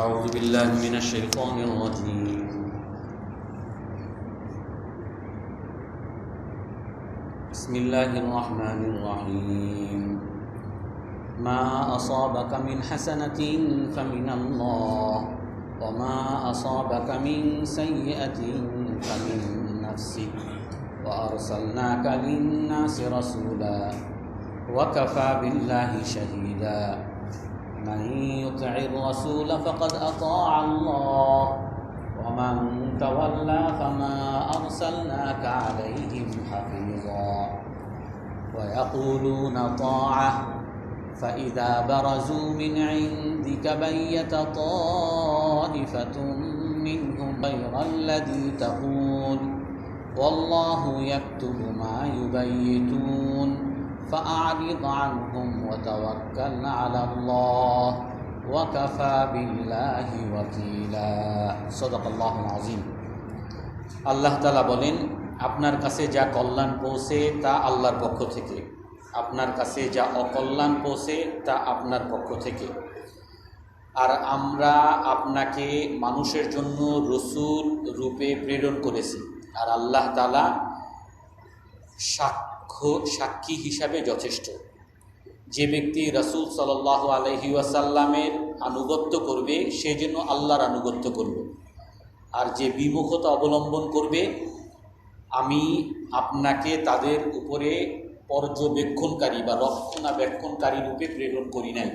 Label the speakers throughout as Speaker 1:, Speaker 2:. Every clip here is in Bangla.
Speaker 1: أعوذ بالله من الشيطان الرجيم. بسم الله الرحمن الرحيم. ما أصابك من حسنة فمن الله وما أصابك من سيئة فمن نفسك. وأرسلناك للناس رسولا وكفى بالله شهيدا. من يطع الرسول فقد أطاع الله. ومن تولى فما أرسلناك عليهم حفيظا. ويقولون طاعة فإذا برزوا من عندك بيت طائفة منهم غير الذي تقول. والله يكتب ما يبيتون. فأعرض عنهم وتوكل على الله وكفى بالله وكيلا صدق الله العظيم আল্লাহ তালা বলেন আপনার কাছে যা কল্যাণ পৌঁছে তা আল্লাহর পক্ষ থেকে আপনার কাছে যা অকল্যাণ পৌঁছে তা আপনার পক্ষ থেকে আর আমরা আপনাকে মানুষের জন্য রসুল রূপে প্রেরণ করেছি আর আল্লাহ তালা সাক্ষ্য সাক্ষী হিসাবে যথেষ্ট। যে ব্যক্তি রসুল সাল্লাহ আলহি ওয়াসাল্লামের আনুগত্য করবে, সে যেন আল্লাহর আনুগত্য করবে। আর যে বিমুখতা অবলম্বন করবে, আমি আপনাকে তাদের উপরে পর্যবেক্ষণকারী বা রক্ষণাবেক্ষণকারী রূপে প্রেরণ করি নাই।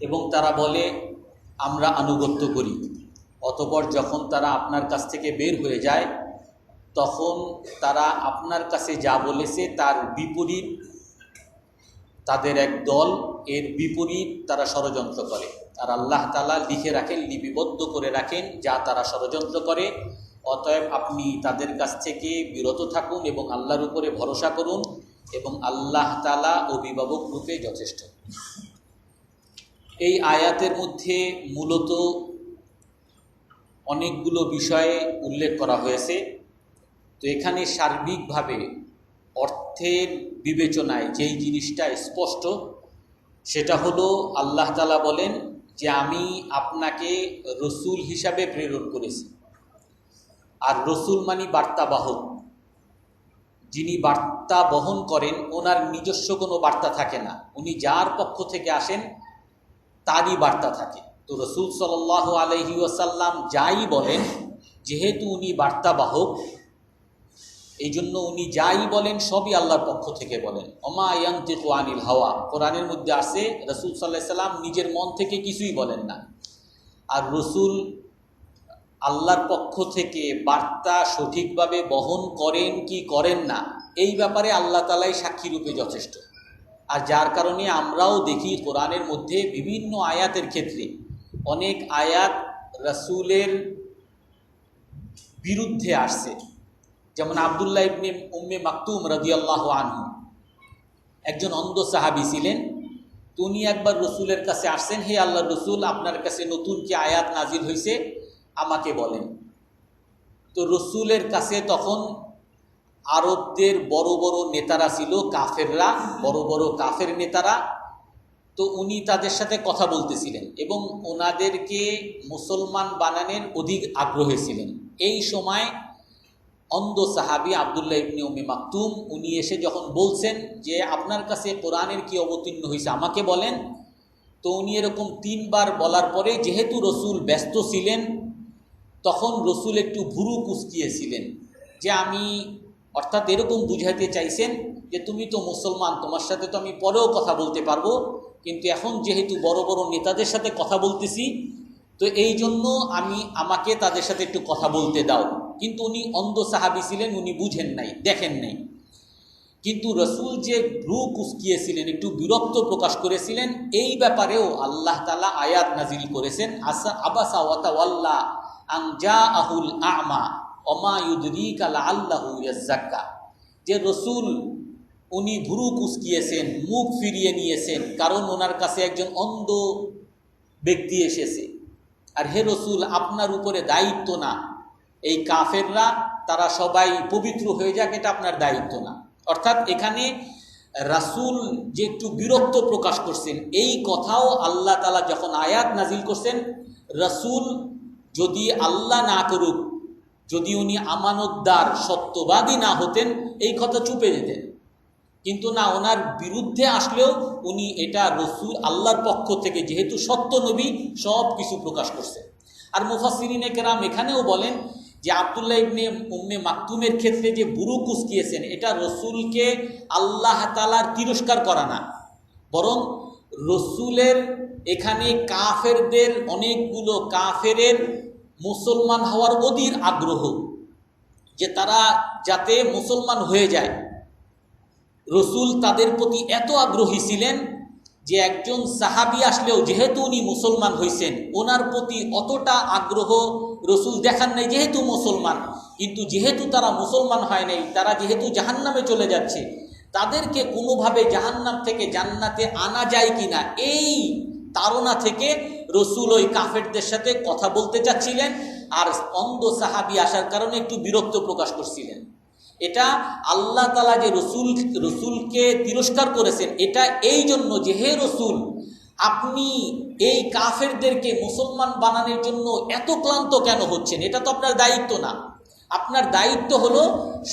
Speaker 1: এবং তারা বলে, আমরা আনুগত্য করি। অতপর যখন তারা আপনার কাছ থেকে বের হয়ে যায় তখন তারা আপনার কাছে যা বলেছে তার বিপরীত তাদের এক দল, এর বিপরীত তারা ষড়যন্ত্র করে। আর আল্লাহ তালা লিখে রাখেন, লিপিবদ্ধ করে রাখেন যা তারা ষড়যন্ত্র করে। অতএব আপনি তাদের কাছ থেকে বিরত থাকুন এবং আল্লাহর উপরে ভরসা করুন এবং আল্লাহ তালা অভিভাবক রূপে যথেষ্ট। এই আয়াতের মধ্যে মূলত অনেকগুলো বিষয়ে উল্লেখ করা হয়েছে। তো এখানে সার্বিকভাবে অর্থের বিবেচনায় যেই জিনিসটা স্পষ্ট, সেটা হলো আল্লাহ তালা বলেন যে আমি আপনাকে রসুল হিসাবে প্রেরণ করেছি। আর রসুল মানি বার্তাবাহক যিনি বার্তা বহন করেন, ওনার নিজস্ব কোনো বার্তা থাকে না। উনি যার পক্ষ থেকে আসেন, তারই বার্তা থাকে। তো রসুল সাল আলহি ওয়াসাল্লাম যাই বলেন, যেহেতু উনি বার্তাবাহক এই জন্য উনি যাই বলেন, সবই আল্লাহর পক্ষ থেকে বলেন। অমা ইয়ান্তিকু আনিল হাওয়া। কোরআনের মধ্যে আসে রসুল সাল্লাহ সাল্লাম নিজের মন থেকে কিছুই বলেন না। আর রসুল আল্লাহর পক্ষ থেকে বার্তা সঠিকভাবে বহন করেন কি করেন না, এই ব্যাপারে আল্লাহ তালাই সাক্ষী রূপে যথেষ্ট। আর যার কারণে আমরাও দেখি কোরআনের মধ্যে বিভিন্ন আয়াতের ক্ষেত্রে অনেক আয়াত রসুলের বিরুদ্ধে আসছে। যেমন আবদুল্লাহ ইবনে উম্মে মাকতুম রদিয়াল্লাহ আনহু। একজন অন্ধ সাহাবি ছিলেন। তো উনি একবার রসুলের কাছে আসছেন, হে আল্লাহ রসুল, আপনার কাছে নতুন কি আয়াত নাজির হয়েছে আমাকে বলেন। তো রসুলের কাছে তখন আরবদের বড় বড় নেতারা ছিল, কাফেররা, বড় বড় কাফের নেতারা। তো উনি তাদের সাথে কথা বলতেছিলেন এবং ওনাদেরকে মুসলমান বানানোর অধিক আগ্রহী ছিলেন। এই সময় অন্ধ সাহাবি আবদুল্লাহ ইবনি উমি মাকতুম, উনি এসে যখন বলছেন যে, আপনার কাছে কোরআনের কি অবতীর্ণ হয়েছে আমাকে বলেন। তো উনি এরকম তিনবার বলার পরে যেহেতু রসুল ব্যস্ত ছিলেন, তখন রসুল একটু ভুরু কুচকিয়েছিলেন যে, আমি অর্থাৎ এরকম বুঝাইতে চাইছেন যে, তুমি তো মুসলমান, তোমার সাথে তো আমি পরেও কথা বলতে পারব। কিন্তু এখন যেহেতু বড় বড় নেতাদের সাথে কথা বলতেছি, তো এই জন্য আমি, আমাকে তাদের সাথে একটু কথা বলতে দাও। কিন্তু উনি অন্ধ সাহাবি ছিলেন, উনি বুঝেন নাই, দেখেন নাই। কিন্তু রসুল যে ভ্রু কুচকিয়েছিলেন একটু বিরক্ত প্রকাশ করেছিলেন, এই ব্যাপারেও আল্লাহ তালা আয়াত নাজিল করেছেন আসা আবাসা আংজা আহুল আমা অমায়ুদ্রিক আল্লাহ আল্লাহু যে রসুল উনি ভুরু কুচকিয়েছেন মুখ ফিরিয়ে নিয়েছেন, কারণ ওনার কাছে একজন অন্ধ ব্যক্তি এসেছে। আর হে রসুল, আপনার উপরে দায়িত্ব না। এই কাফেররা, তারা সবাই পবিত্র হয়ে যাক, এটা আপনার দায়িত্ব না। অর্থাৎ এখানে রাসুল যে একটু বিরক্ত প্রকাশ করছেন, এই কথাও আল্লাহ তালা যখন আয়াত নাজিল করছেন, রাসুল যদি আল্লাহ না করুক, যদি উনি আমানতদার, সত্যবাদী না হতেন, এই কথা চুপে যেতেন। কিন্তু না, ওনার বিরুদ্ধে আসলেও উনি এটা রসুল আল্লাহর পক্ষ থেকে যেহেতু সত্য নবী সব কিছু প্রকাশ করছে আর মুফাসিরিনে কেরাম এখানেও বলেন যে আবদুল্লাহ ইবনে উম্মে মাকতুমের ক্ষেত্রে যে বুরু কুসকিয়েছেন, এটা রসুলকে আল্লাহ তালার তিরস্কার করা না। বরং রসুলের এখানে কাফেরদের অনেকগুলো কাফেরের মুসলমান হওয়ার অধীর আগ্রহ, যে তারা যাতে মুসলমান হয়ে যায়। রসুল তাদের প্রতি এত আগ্রহী ছিলেন যে একজন সাহাবি আসলেও যেহেতু উনি মুসলমান হয়েছেন ওনার প্রতি অতটা আগ্রহ রসুল দেখান নাই যেহেতু মুসলমান। কিন্তু যেহেতু তারা মুসলমান হয় নাই, তারা যেহেতু জাহান্নামে চলে যাচ্ছে, তাদেরকে কোনোভাবে জাহান্নাম থেকে জান্নাতে আনা যায় কি না এই তাড়না থেকে রসুল ওই কাফেরদের সাথে কথা বলতে চাচ্ছিলেন আর অন্ধ সাহাবি আসার কারণে একটু বিরক্ত প্রকাশ করছিলেন। এটা আল্লাহ তালা যে রসুল, রসুলকে তিরস্কার করেছেন, এটা এই জন্য যে হে রসুল, আপনি এই কাফেরদেরকে মুসলমান বানানোর জন্য এত ক্লান্ত কেন হচ্ছেন? এটা তো আপনার দায়িত্ব না। আপনার দায়িত্ব হলো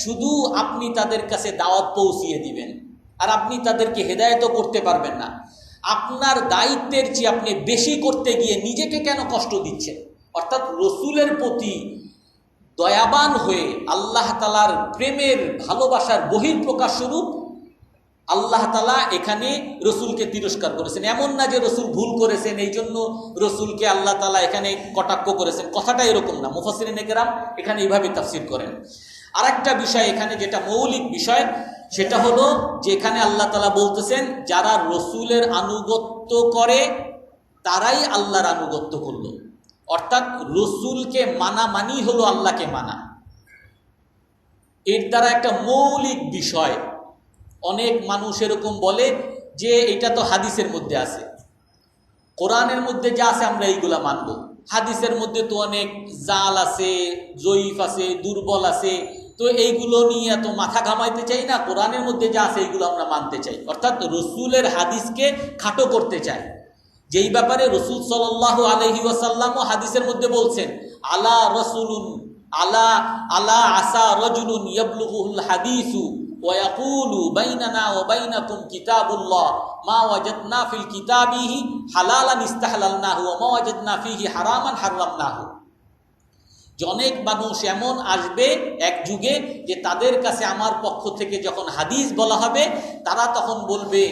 Speaker 1: শুধু আপনি তাদের কাছে দাওয়াত পৌঁছিয়ে দিবেন, আর আপনি তাদেরকে হেদায়ত করতে পারবেন না। আপনার দায়িত্বের চেয়ে আপনি বেশি করতে গিয়ে নিজেকে কেন কষ্ট দিচ্ছেন? অর্থাৎ রসুলের প্রতি দয়াবান হয়ে আল্লাহ তালার প্রেমের ভালোবাসার বহির প্রকাশ স্বরূপ আল্লাহ তালা এখানে রসুলকে তিরস্কার করেছেন। এমন না যে রসুল ভুল করেছেন, এই জন্য রসুলকে আল্লাহ তালা এখানে কটাক্ষ করেছেন। কথাটা এরকম না। মুফাসির নেকেরাম এখানে এইভাবে তাফসির করেন। আর একটা বিষয় এখানে যেটা মৌলিক বিষয়, সেটা হলো যে এখানে আল্লাহ তালা বলতেছেন, যারা রসুলের আনুগত্য করে, তারাই আল্লাহর আনুগত্য করল। অর্থাৎ রসুলকে মানা মানি হলো আল্লাহকে মানা। এর দ্বারা একটা মৌলিক বিষয়। অনেক মানুষ এরকম বলে যে এটা তো হাদিসের মধ্যে আছে। কোরআনের মধ্যে যা আছে আমরা এইগুলা মানব। হাদিসের মধ্যে তো অনেক জাল আছে, জয়ীফ আছে, দুর্বল আছে। তো এইগুলো নিয়ে এত মাথা ঘামাইতে চাই না। কোরআনের মধ্যে যা আছে এইগুলো আমরা মানতে চাই। অর্থাৎ রসুলের হাদিসকে খাটো করতে চাই। যেই ব্যাপারে রসুল সাল আলহি ওয়াসাল্লামও হাদিসের মধ্যে বলছেন, আলা রসুলুন, আলা আলা আসা রজুলুন ইয়াবলুহুল হাদিসু ও বাইনাকুম কিতাবুল্লাহ, মা ওয়াজাদনা ফিল কিতাবিহি হালালান ইস্তাহলালনাহু ওয়া মা ওয়াজাদনা ফিহি হারামান হারামনাহু। যে অনেক মানুষ এমন আসবে এক যুগে যে তাদের কাছে আমার পক্ষ থেকে যখন হাদিস বলা হবে, তারা তখন বলবে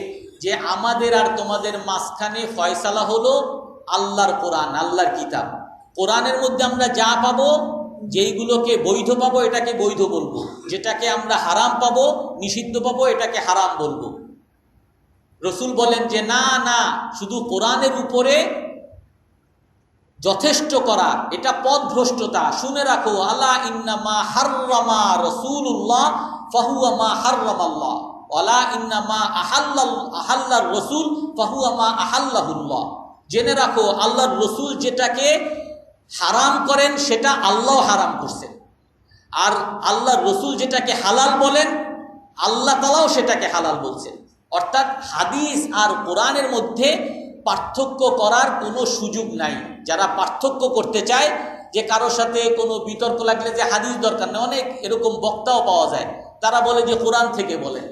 Speaker 1: যে আমাদের আর তোমাদের মাঝখানে ফয়সালা হলো আল্লাহর কোরআন, আল্লাহর কিতাব। কোরআনের মধ্যে আমরা যা পাবো, যেইগুলোকে বৈধ পাবো, এটাকে বৈধ বলব। যেটাকে আমরা হারাম পাবো, নিষিদ্ধ পাবো, এটাকে হারাম বলব। রসুল বলেন যে, না না, শুধু কোরআনের উপরে যথেষ্ট করা, এটা পথভ্রষ্টতা। শুনে রাখো আল্লাহ ইন্নামা হার্রামা রসুল্লাহ ফাহুয়ামা হার্রামাল্লাহ। ওলা ইন্নামা আহাল্লাল, আহাল্লার রসুল ফাহুয়ামা আহাল্লাহুল্লাহ। জেনে রাখো, আল্লাহর রসুল যেটাকে হারাম করেন, সেটা আল্লাহ হারাম করছেন। আর আল্লাহর রসুল যেটাকে হালাল বলেন, আল্লাহ তালাও সেটাকে হালাল বলছেন। অর্থাৎ হাদিস আর কোরআনের মধ্যে পার্থক্য করার কোনো সুযোগ নাই। যারা পার্থক্য করতে চায়, যে কারোর সাথে কোনো বিতর্ক লাগলে যে হাদিস দরকার নেই, অনেক এরকম বক্তাও পাওয়া যায়। তারা বলে যে কোরআন থেকে বলেন।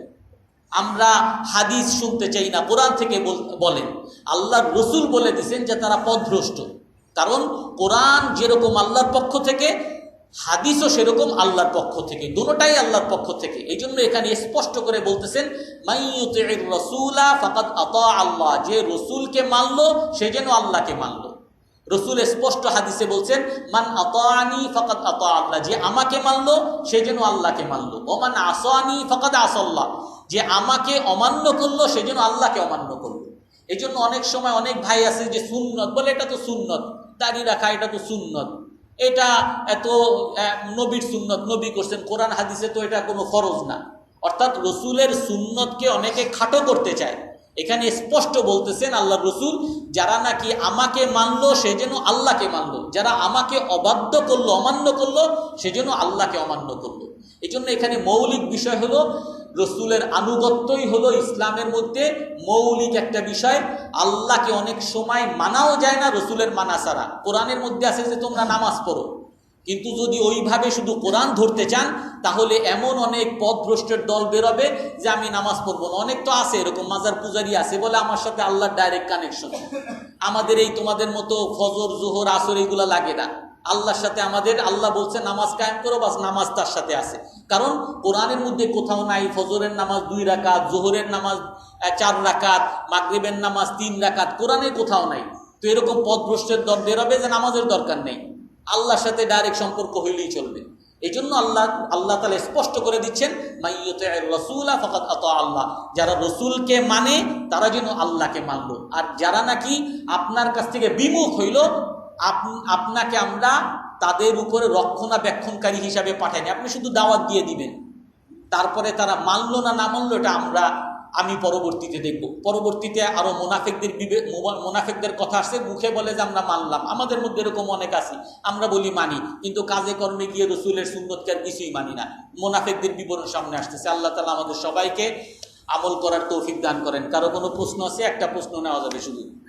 Speaker 1: আমরা হাদিস শুনতে চাই না, কোরআন থেকে বলেন আল্লাহর রসুল বলে দিছেন যে তারা পথভ্রষ্ট কারণ কোরআন যেরকম আল্লাহর পক্ষ থেকে, হাদিসও সেরকম আল্লাহর পক্ষ থেকে, দুটাই আল্লাহর পক্ষ থেকে। এই জন্য এখানে স্পষ্ট করে বলতেছেন রসুলা ফাকাত আতা আল্লাহ। যে রসুলকে মানলো, সে যেন আল্লাহকে মানলো। রসুল স্পষ্ট হাদিসে বলছেন, মান আতানি ফকাত আতা আল্লাহ। যে আমাকে মানলো, সে যেন আল্লাহকে মানলো। ওমান আসানি ফকাত আসল্লাহ যে আমাকে অমান্য করল সে যেন আল্লাহকে অমান্য করল। এই জন্য অনেক সময় অনেক ভাই আছে যে সুন্নত, বলে এটা তো সুন্নত, দাড়ি রাখা এটা তো সুন্নত। এটা এত নবীর সুন্নত, নবী করছেন, কোরআন, হাদিসে তো এটা কোনো ফরজ না। অর্থাৎ রসুলের সুন্নতকে অনেকে খাটো করতে চায়। এখানে স্পষ্ট বলতেছেন আল্লাহ রসুল, যারা নাকি আমাকে মানলো সে যেন আল্লাহকে মানলো। যারা আমাকে অবাধ্য করল, অমান্য করল সে যেন আল্লাহকে অমান্য করল। এই জন্য এখানে মৌলিক বিষয় হলো রসুলের আনুগত্যই হলো ইসলামের মধ্যে মৌলিক একটা বিষয়। আল্লাহকে অনেক সময় মানাও যায় না রসুলের মানা ছাড়া। কোরআনের মধ্যে আছে যে তোমরা নামাজ পড়ো। কিন্তু যদি ওইভাবে শুধু কোরআন ধরতে চান, তাহলে এমন অনেক পথভ্রষ্টের দল বেরোবে যে আমি নামাজ পড়ব না। অনেক তো আছে, এরকম মাজার পূজারি আছে বলে আমার সাথে আল্লাহর ডাইরেক্ট কানেকশন আমাদের এই তোমাদের মতো ফজর, জোহর, আসর এইগুলা লাগে না। আল্লাহর সাথে আমাদের, আল্লাহ বলছে, নামাজ কায়েম করো, বাস নামাজ তার সাথে আছে। কারণ কোরআনের মধ্যে কোথাও নাই, ফজরের নামাজ দুই রাকাত, জোহরের নামাজ চার রাকাত, মাগরিবের নামাজ তিন রাকাত কোরআনে কোথাও নাই। তো এরকম পথভ্রষ্টের দল বেরোবে যে নামাজের দরকার নেই। আল্লাহর সাথে ডাইরেক্ট সম্পর্ক হইলেই চলবে। এই জন্য আল্লাহ আল্লাহ তালা স্পষ্ট করে দিচ্ছেন আল্লাহ। যারা রসুলকে মানে তারা যেন আল্লাহকে মানলো। আর যারা নাকি আপনার কাছ থেকে বিমুখ হইল আপনাকে আমরা তাদের উপরে রক্ষণাবেক্ষণকারী হিসাবে পাঠাইনি। আপনি শুধু দাওয়াত দিয়ে দিবেন। তারপরে তারা মানলো না না মানলো, এটা আমরা, আমি পরবর্তীতে দেখব। পরবর্তীতে আরও মোনাফেকদের বিবে- মোনাফেকদের কথা আসছে, মুখে বলে যে আমরা মানলাম। আমাদের মধ্যে এরকম অনেক আছে, আমরা বলি মানি, কিন্তু কাজে কর্মে গিয়ে রসুলের সুন্নতকে আর কিছুই মানি না। মোনাফেকদের বিবরণ সামনে আসতেছে। আল্লাহ তালা আমাদের সবাইকে আমল করার তৌফিক দান করেন। কারও কোনো প্রশ্ন আছে? একটা প্রশ্ন নেওয়া যাবে শুধু।